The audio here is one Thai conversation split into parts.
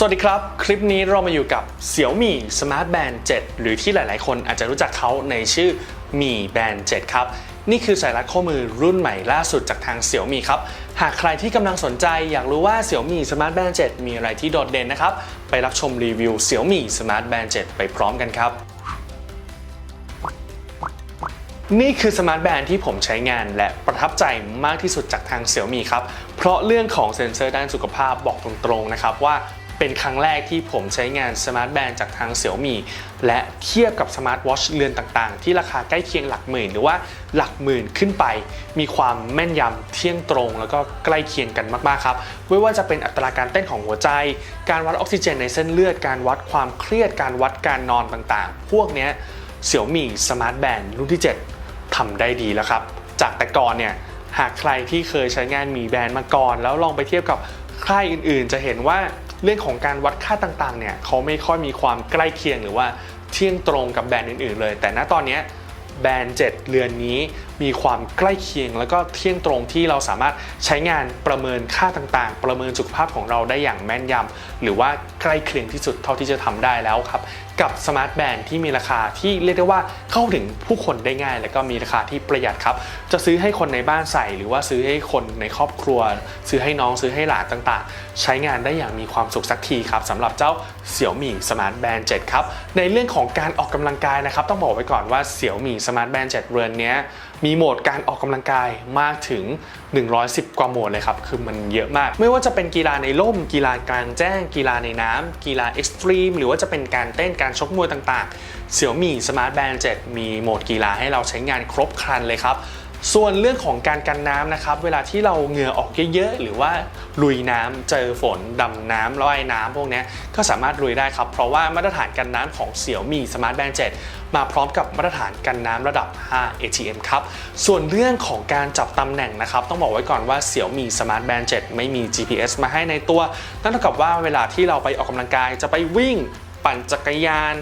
สวัสดีครับ คลิปนี้เรามาอยู่กับ Xiaomi Smart Band 7 หรือที่หลาย ๆ คนอาจจะรู้จักเขาในชื่อ Mi Band 7 ครับ นี่คือสายรัดข้อมือรุ่นใหม่ล่าสุดจากทาง Xiaomi ครับ หากใครที่กำลังสนใจอยากรู้ว่า Xiaomi Smart Band 7 มีอะไรที่โดดเด่นนะครับ ไปรับชมรีวิว Xiaomi Smart Band 7 ไปพร้อมกันครับนี่คือสมาร์ทแบนด์ที่ผมใช้งานและประทับใจมากที่สุดจากทาง Xiaomi ครับ เพราะเรื่องของเซ็นเซอร์ด้านสุขภาพบอกตรงๆนะครับว่า เป็นครั้งแรกที่ผมใช้งานสมาร์ทแบนด์จากทาง Xiaomi และเทียบกับสมาร์ทวอชเรือนต่างๆ ที่ราคาใกล้เคียงหลักหมื่น หรือว่าหลักหมื่นขึ้นไป มีความแม่นยำเที่ยงตรง แล้วก็ใกล้เคียงกันมากๆครับไม่ว่าจะเป็นอัตราการเต้นของหัวใจ การวัดออกซิเจนในเส้นเลือดการวัดความเครียดการวัดการนอนต่างๆ พวกเนี้ย Xiaomi Smart Band รุ่นที่ 7ทำได้ดีแล้วครับ จากแต่ก่อนเนี่ยหากใครที่เคยใช้งานมีแบรนด์มาก่อน แล้วลองไปเทียบกับค่ายอื่นๆ จะเห็นว่า เรื่องของการวัดค่าต่างๆเนี่ยเขาไม่ค่อยมีความใกล้เคียงหรือว่าเที่ยงตรงกับแบรนด์อื่นๆเลย แต่ณตอนนี้ แบรนด์ 7 เรือนนี้มีความใกล้เคียง แล้วก็เที่ยงตรงที่เราสามารถใช้งานประเมินค่าต่างๆ ประเมินสุขภาพของเราได้อย่างแม่นยำหรือว่าใกล้เคียงที่สุดเท่าที่จะทำได้แล้วครับ กับสมาร์ทแบนด์ที่มีราคาที่เรียกได้ว่าเข้าถึงผู้คนได้ง่าย และก็มีราคาที่ประหยัดครับ จะซื้อให้คนในบ้านใส่ หรือว่าซื้อให้คนในครอบครัว ซื้อให้น้องซื้อให้หลานต่างๆ ใช้งานได้อย่างมีความสุขสักทีครับสำหรับเจ้า Xiaomi Smart Band 7ครับในเรื่องของการออกกำลังกายนะครับต้องบอกไว้ก่อนว่า Xiaomi Smart Band 7 เรือนนี้มีโหมดการออกกำลังกายมากถึง 110 กว่าโหมดเลยครับ คือมันเยอะมาก ไม่ว่าจะเป็นกีฬาในร่ม กีฬากลางแจ้ง กีฬาในน้ำ กีฬาเอ็กซ์ตรีม หรือว่าจะเป็นการเต้นการชกมวยต่างๆ Xiaomi Smart Band 7 มีโหมดกีฬาให้เราใช้งานครบครันเลยครับ ส่วนเรื่องของการกันน้ำนะครับ เวลาที่เราเหงื่อออกเยอะๆหรือว่าลุยน้ำเจอฝนดำน้ำลอยน้ำพวกนี้ก็สามารถลุยได้ครับ เพราะว่ามาตรฐานกันน้ำของ Xiaomi Smart Band 7มาพร้อมกับมาตรฐานกันน้ำระดับ 5 ATM ครับ ส่วนเรื่องของการจับตำแหน่งนะครับ ต้องบอกไว้ก่อนว่า Xiaomi Smart Band 7ไม่มี GPS มาให้ในตัว นั่นเท่ากับว่าเวลาที่เราไปออกกำลังกายจะไปวิ่ง ปั่นจักรยาน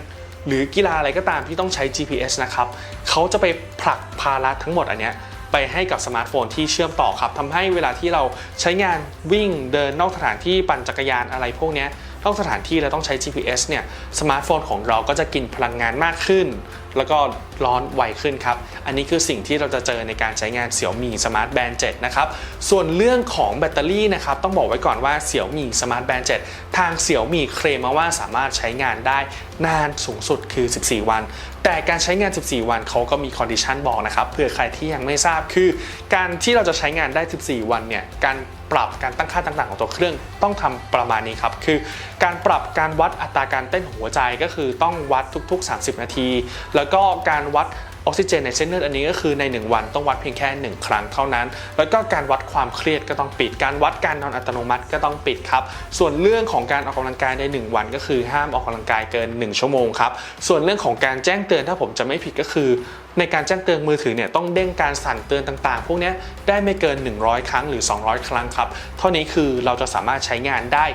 หรือกีฬาอะไรก็ตามที่ต้องใช้ GPS นะครับเขาจะไปผลักภาระทั้งหมดอันเนี้ยไปให้กับสมาร์ทโฟนที่เชื่อมต่อครับทำให้เวลาที่เราใช้งานวิ่งเดินนอกสถานที่ปั่นจักรยานอะไรพวกนี้นอกสถานที่เราต้องใช้ GPS เนี่ยสมาร์ทโฟนของเราก็จะกินพลังงานมากขึ้น แล้วก็ร้อนไวขึ้นครับ อันนี้คือสิ่งที่เราจะเจอในการใช้งาน Xiaomi Smart Band 7 นะครับ ส่วนเรื่องของแบตเตอรี่นะครับต้องบอกไว้ก่อนว่า Xiaomi Smart Band 7 ทาง Xiaomi เคลมมาว่าสามารถใช้งานได้นานสูงสุดคือ 14 วัน แต่การใช้งาน 14 วันเขาก็มีคอนดิชันบอกนะครับเผื่อใครที่ยังไม่ทราบคือ การที่เราจะใช้งานได้ 14 วันเนี่ยการปรับการตั้งค่าต่างๆของตัวเครื่องต้องทำประมาณนี้ครับ คือการปรับการวัดอัตราการเต้นของหัวใจก็คือต้องวัดทุก ๆ 30 นาที แล้วก็การวัดออกซิเจนในเส้นเลือดอันนี้ก็คือใน 1 วันต้องวัดเพียงแค่ 1 ครั้งเท่านั้น แล้วก็การวัดความเครียดก็ต้องปิด การวัดการนอนอัตโนมัติก็ต้องปิดครับ ส่วนเรื่องของการออกกำลังกายใน 1 วันก็คือห้ามออกกำลังกายเกิน 1 ชั่วโมงครับ ส่วนเรื่องของการแจ้งเตือนถ้าผมจะไม่ผิดก็คือ ในการแจ้งเตือนมือถือเนี่ยต้องเด้งการสั่นเตือนต่างๆ พวกนี้ได้ไม่เกิน 100 ครั้งหรือ 200 ครั้งครับ เท่านี้คือเราจะสามารถใช้งานได้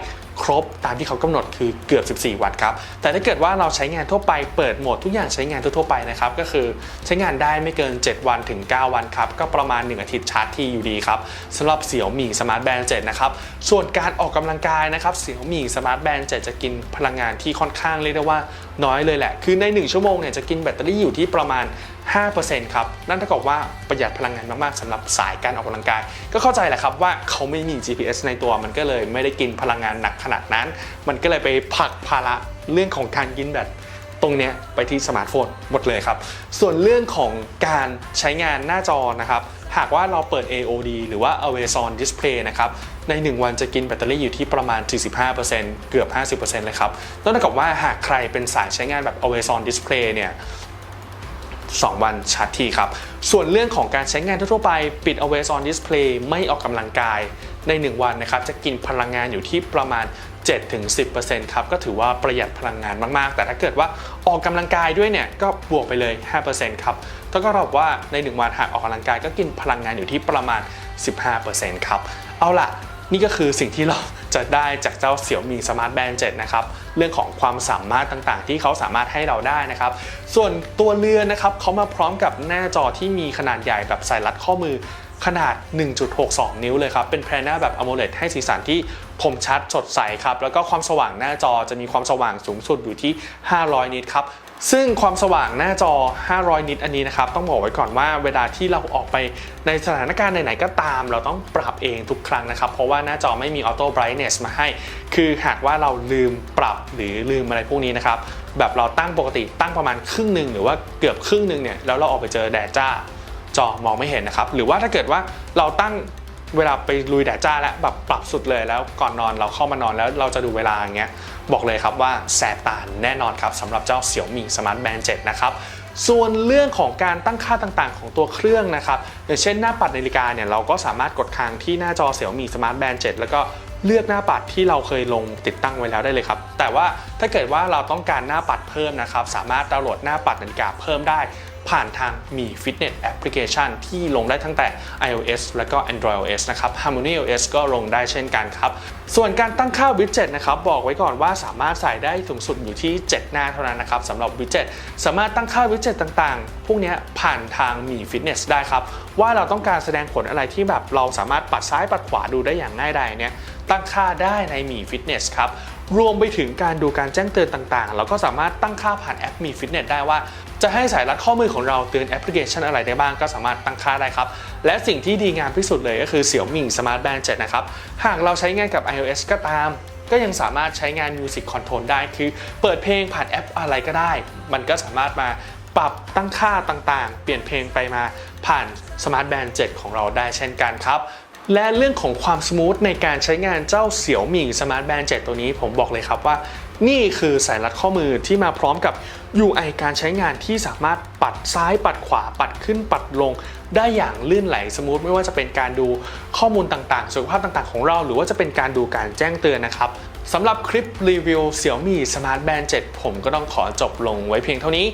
ครบตามที่เขากำหนดคือเกือบ 14 วันครับ แต่ถ้าเกิดว่าเราใช้งานทั่วไปเปิดโหมดทุกอย่างใช้งานทั่วๆไปนะครับก็คือใช้งานได้ไม่เกิน 7 วันถึง 9 วันครับ ก็ประมาณ 1 อาทิตย์ชาร์จที่อยู่ดีครับสำหรับ Xiaomi Smart Band 7นะครับ ส่วนการออกกำลังกายนะครับ Xiaomi Smart Band 7จะกินพลังงานที่ค่อนข้างเรียกได้ว่าน้อยเลยแหละ คือใน 1 ชั่วโมงเนี่ยจะกินแบตเตอรี่อยู่ที่ประมาณ 5%ครับ นั่นเท่ากับว่าประหยัดพลังงานมากๆสำหรับสายการออกกำลังกาย ก็เข้าใจแหละครับว่าเขาไม่มี GPS ในตัวมันก็เลยไม่ได้กินพลังงานหนักขนาดนั้น มันก็เลยไปผลักภาระเรื่องของการกินแบตตรงเนี้ยไปที่สมาร์ทโฟนหมดเลยครับ ส่วนเรื่องของการใช้งานหน้าจอนะครับ หากว่าเราเปิด AOD หรือว่า Always On Display นะครับ ใน 1 วันจะกินแบตเตอรี่อยู่ที่ประมาณ 45%เกือบ 50%เลยครับนั่นเท่ากับว่าหากใครเป็นสายใช้งานแบบ Always On Display เนี่ย 2 วันชาร์จทีครับ ส่วนเรื่องของการใช้งานทั่วไป ปิด Always on Display ไม่ออกกำลังกายใน 1 วันนะครับ จะกินพลังงานอยู่ที่ประมาณ 7-10%ครับ ก็ถือว่าประหยัดพลังงานมาก ๆ แต่ถ้าเกิดว่าออกกำลังกายด้วยเนี่ย ก็บวกไปเลย 5%ครับแล้วก็เราบอกว่าใน 1 วันหากออกกำลังกายก็กินพลังงานอยู่ที่ประมาณ 15%ครับ เอาล่ะ นี่ก็คือสิ่งที่เราจะได้จากเจ้าเสี่ยวมีสมาร์ทแบนด์7นะครับ เรื่องของความสามารถต่างๆ ที่เขาสามารถให้เราได้นะครับ ส่วนตัวเรือนนะครับเขามาพร้อมกับหน้าจอที่มีขนาดใหญ่แบบใส่รัดข้อมือขนาด 1.62 นิ้วเลยครับ เป็นแพรหน้าแบบ AMOLED ให้สีสันที่คมชัดสดใสครับ แล้วก็ความสว่างหน้าจอจะมีความสว่างสูงสุดอยู่ที่ 500 นิตครับ ซึ่งความสว่างหน้าจอ 500 นิตอันนี้นะครับ ต้องบอกไว้ก่อนว่าเวลาที่เราออกไปในสถานการณ์ไหนๆก็ตาม เราต้องปรับเองทุกครั้งนะครับ เพราะว่าหน้าจอไม่มี Auto Brightness มาให้ คือหากว่าเราลืมปรับหรือลืมอะไรพวกนี้นะครับ แบบเราตั้งปกติตั้งประมาณครึ่งหนึ่งหรือว่าเกือบครึ่งหนึ่งเนี่ยแล้วเราออกไปเจอแดดจ้าจอมองไม่เห็นนะครับ หรือว่าถ้าเกิดว่าเราตั้ง เวลาไปลุยแดดจ้าแล้วแบบปรับสุดเลยแล้วก่อนนอนเราเข้ามานอนแล้วเราจะดูเวลาอย่างเงี้ยบอกเลยครับว่าแสบตาแน่นอนครับสำหรับเจ้า Xiaomi Smart Band 7 นะครับส่วนเรื่องของการตั้งค่าต่างๆ ของตัวเครื่องนะครับอย่างเช่นหน้าปัดนาฬิกาเนี่ยเราก็สามารถกดค้างที่หน้าจอ Xiaomi Smart Band 7 แล้วก็เลือกหน้าปัดที่เราเคยลงติดตั้งไว้แล้วได้เลยครับ แต่ว่าถ้าเกิดว่าเราต้องการหน้าปัดเพิ่มนะครับ สามารถดาวน์โหลดหน้าปัดนาฬิกาเพิ่มได้ ผ่านทางมี Fitness Application ที่ลงได้ตั้งแต่ iOS แล้วก็ Android OS นะครับ Harmony OS ก็ลงได้เช่นกันครับ ส่วนการตั้งค่าวิดเจ็ตนะครับบอกไว้ก่อนว่าสามารถใส่ได้สูงสุดอยู่ที่ 7 หน้าเท่านั้นนะครับสำหรับวิดเจ็ตสามารถตั้งค่าวิดเจ็ตต่างๆ พวกนี้ผ่านทางมี Fitness ได้ครับว่าเราต้องการแสดงผลอะไรที่แบบเราสามารถปัดซ้ายปัดขวาดูได้อย่างง่ายดายเนี่ยตั้งค่าได้ในมี Fitness ครับรวมไปถึงการดูการแจ้งเตือนต่างๆ เราก็สามารถตั้งค่าผ่านแอปมี Fitness ได้ว่า จะให้สายรัดข้อมือของเราเตือนแอปพลิเคชันอะไรได้บ้างก็สามารถตั้งค่าได้ครับ และสิ่งที่ดีงามที่สุดเลยก็คือ Xiaomi Smart Band 7 นะครับ หากเราใช้งานกับ iOS ก็ตาม ก็ยังสามารถใช้งาน Music Control ได้ คือเปิดเพลงผ่านแอปอะไรก็ได้ มันก็สามารถมาปรับตั้งค่าต่างๆ เปลี่ยนเพลงไปมาผ่าน Smart Band 7 ของเราได้เช่นกันครับและเรื่องของความสมูทในการใช้งานเจ้าเสี่ยวหมี่ Smart Band 7ตัวนี้ผมบอกเลยครับว่า นี่คือสายรัดข้อมือที่มาพร้อมกับ UI การใช้งานที่สามารถปัดซ้ายปัดขวาปัดขึ้นปัดลง ได้อย่างลื่นไหลสมูทไม่ว่าจะเป็นการดูข้อมูลต่างๆ สุขภาพต่างๆ ของเรา หรือว่าจะเป็นการดูการแจ้งเตือนนะครับสำหรับคลิปรีวิว Xiaomi Smart Band 7 ผมก็ต้องขอจบลงไว้เพียงเท่านี้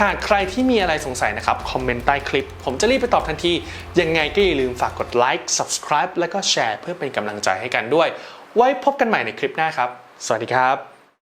หากใครที่มีอะไรสงสัยนะครับ คอมเมนต์ใต้คลิป ผมจะรีบไปตอบทันที ยังไงก็อย่าลืมฝากกดไลค์ Subscribe และก็แชร์เพื่อเป็นกำลังใจให้กันด้วย ไว้พบกันใหม่ในคลิปหน้าครับ สวัสดีครับ